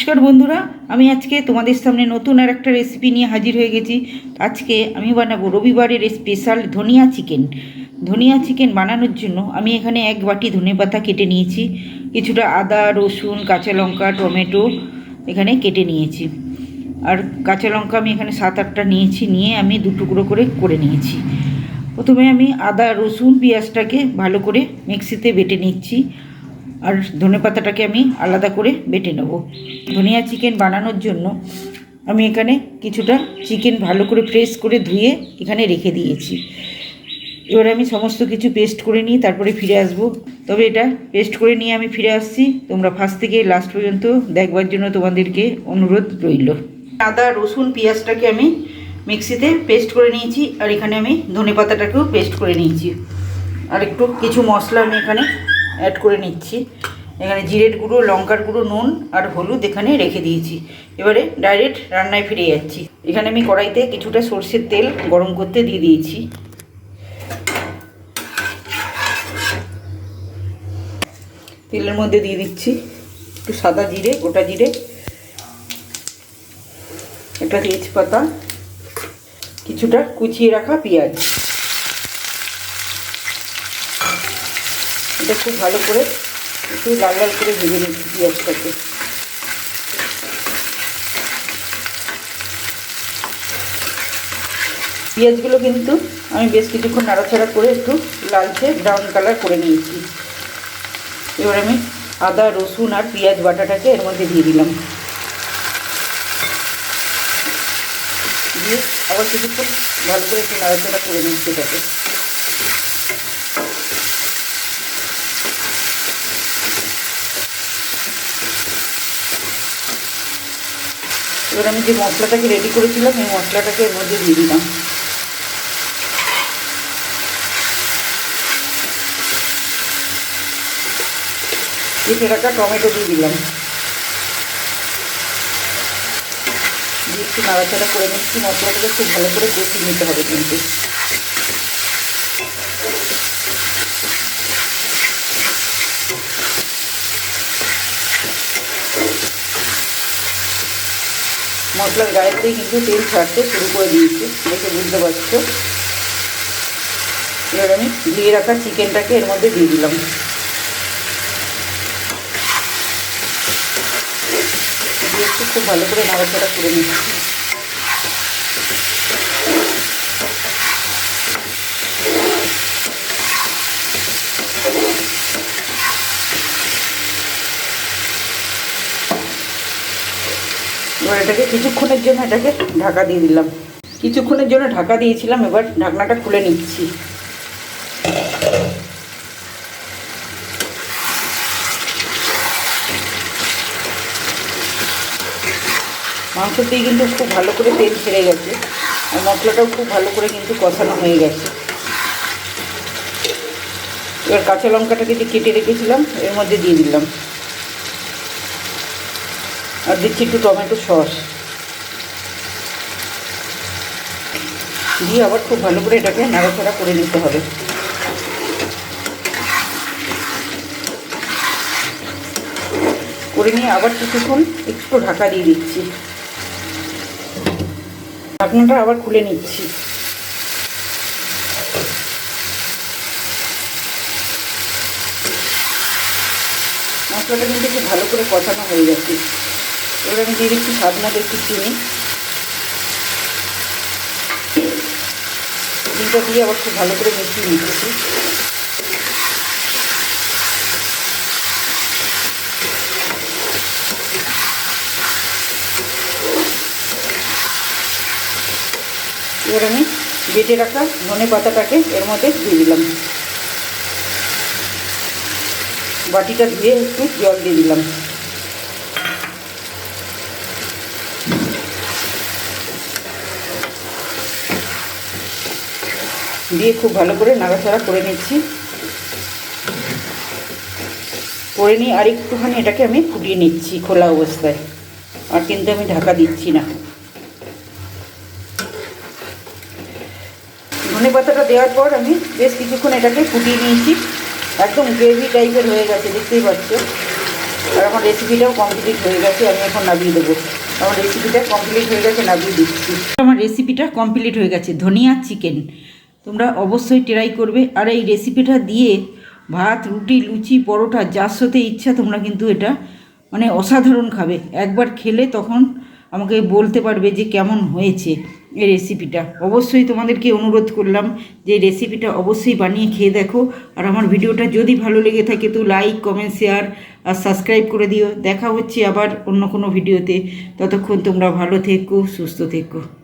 নমস্কার বন্ধুরা, আমি আজকে তোমাদের সামনে নতুন আর একটা রেসিপি নিয়ে হাজির হয়ে গেছি। আজকে আমি বানাবো রবিবারের স্পেশাল ধনিয়া চিকেন ধনিয়া চিকেন বানানোর জন্য আমি এখানে এক বাটি ধনে পাতা কেটে নিয়েছি, কিছুটা আদা, রসুন, কাঁচা লঙ্কা, টমেটো এখানে কেটে নিয়েছি। আর কাঁচা লঙ্কা আমি এখানে সাত আটটা নিয়েছি, নিয়ে আমি দু টুকরো করে করে নিয়েছি। প্রথমে আমি আদা, রসুন, পেঁয়াজটাকে ভালো করে মিক্সিতে বেটে নিচ্ছি। আর ধনে পাতাটাকে আমি আলাদা করে বেটে নেব। ধনিয়া চিকেন বানানোর জন্য আমি এখানে কিছুটা চিকেন ভালো করে ফ্রেশ করে ধুয়ে এখানে রেখে দিয়েছি। এবার আমি সমস্ত কিছু পেস্ট করে নিই তারপরে ফিরে আসব। তবে এটা পেস্ট করে নিয়ে আমি ফিরে আসছি। তোমরা ফার্স্ট থেকে লাস্ট পর্যন্ত দেখবার জন্য তোমাদেরকে অনুরোধ রইল। আদা, রসুন, পেঁয়াজটাকে আমি মিক্সিতে পেস্ট করে নিয়েছি। আর এখানে আমি ধনে পাতাটাকেও পেস্ট করে নিয়েছি। আর একটু কিছু মশলা আমি এখানে অ্যাড করে নিচ্ছি। এখানে জিরের গুঁড়ো, লঙ্কার গুঁড়ো, নুন আর হলুদ এখানে রেখে দিয়েছি। এবারে ডাইরেক্ট রান্নায় ফিরে যাচ্ছি। এখানে আমি কড়াইতে কিছুটা সর্ষের তেল গরম করতে দিয়ে দিয়েছি। তেলের মধ্যে দিয়ে দিচ্ছি একটু সাদা জিরে, গোটা জিরে, একটা তেজপাতা, কিছুটা কুচিয়ে রাখা পেঁয়াজ। এটা খুব ভালো করে একটু লাল লাল করে ভেজে নিচ্ছি পেঁয়াজটাকে। পেঁয়াজগুলো কিন্তু আমি বেশ কিছুক্ষণ নাড়াচাড়া করে একটু লালচে ব্রাউন কালার করে নিয়েছি। এবার আমি আদা, রসুন আর পেঁয়াজ বাটাটাকে এর মধ্যে দিয়ে দিলাম। দিয়ে আবার কিছুক্ষণ ভালো করে একটু নাড়াচাড়া করে নিচ্ছি এটাকে। এবার আমি যে মশলাটাকে রেডি করেছিলাম, এই মশলাটাকে এর মধ্যে দিয়ে দিলাম। কেটে টমেটো দিয়ে দিলাম। দিয়ে একটু নাড়াচাড়া করে নিচ্ছি, মশলাটাকে খুব ভালো করে কষিয়ে নিতে হবে কিন্তু। মশলার গায়েতেই কিন্তু তেল ছাড়তে শুরু করে দিয়েছে। দেখে বুঝতে পারছ? এবার আমি দিয়ে রাখা চিকেনটাকে এর মধ্যে দিয়ে দিলাম। দিয়ে খুব ভালো করে নাড়াচাড়া করে নিচ্ছি। এবার এটাকে কিছুক্ষণের জন্য এটাকে ঢাকা দিয়ে দিলাম। কিছুক্ষণের জন্য ঢাকা দিয়েছিলাম, এবার ঢাকনাটা খুলে নিচ্ছি। মাংসতেই কিন্তু খুব ভালো করে তেল ছেড়ে গেছে, আর মশলাটাও খুব ভালো করে কিন্তু কষানো হয়ে গেছে। এবার কাঁচা লঙ্কাটাকে যে কেটে রেখেছিলাম, এর মধ্যে দিয়ে দিলাম। আর দিচ্ছি একটু টমেটো সস। দিয়ে আবার খুব ভালো করে এটাকে নাড়াচাড়া করে নিতে হবে। করে নিয়ে আবার কিছুক্ষণ একটু ঢাকা দিয়ে দিচ্ছি। ঢাকনাটা আবার খুলে নিচ্ছি। মশলাটা কিন্তু খুব ভালো করে কষানো হয়ে গেছে। এবার আমি দিয়ে দিচ্ছি স্বাদ মতো একটু চিনি। চিনিটা দিয়ে আবার খুব ভালো করে মিশিয়ে নিচ্ছি। এবার আমি বেটে রাখা ধনে পাতাটাকে এর মধ্যে দিয়ে দিলাম। বাটিটা ধুয়ে একটু জল দিয়ে দিলাম। দিয়ে খুব ভালো করে নাড়াচাড়া করে নিচ্ছি। করে নিয়ে আর একটুখানি এটাকে আমি ফুটিয়ে নিচ্ছি খোলা অবস্থায়। আর কিন্তু আমি ঢাকা দিচ্ছি না। ধনে পাতাটা দেওয়ার পর আমি বেশ কিছুক্ষণ এটাকে ফুটিয়ে নিয়েছি। একদম গ্রেভি টাইপের হয়ে গেছে, দেখতেই পাচ্ছ। আর আমার রেসিপিটাও কমপ্লিট হয়ে গেছে, আমি এখন নামিয়ে দেবো। আমার রেসিপিটা কমপ্লিট হয়ে গেছে, নামিয়ে দিচ্ছি। আমার রেসিপিটা কমপ্লিট হয়ে গেছে, ধনিয়া চিকেন তোমরা অবশ্যই ট্রাই করবে। আর এই রেসিপিটা দিয়ে ভাত, রুটি, লুচি, পরোটা, যার সাথে ইচ্ছা তোমরা কিন্তু এটা মানে অসাধারণ খাবে। একবার খেলে তখন আমাকে বলতে পারবে যে কেমন হয়েছে এই রেসিপিটা অবশ্যই তোমাদেরকে অনুরোধ করলাম যে রেসিপিটা অবশ্যই বানিয়ে খেয়ে দেখো। আর আমার ভিডিওটা যদি ভালো লেগে থাকে তো লাইক কমেন্ট শেয়ার আর সাবস্ক্রাইব করে দিও। দেখা হচ্ছে আবার অন্য কোনো ভিডিওতে ততক্ষণ তোমরা ভালো থেকো, সুস্থ থেকো।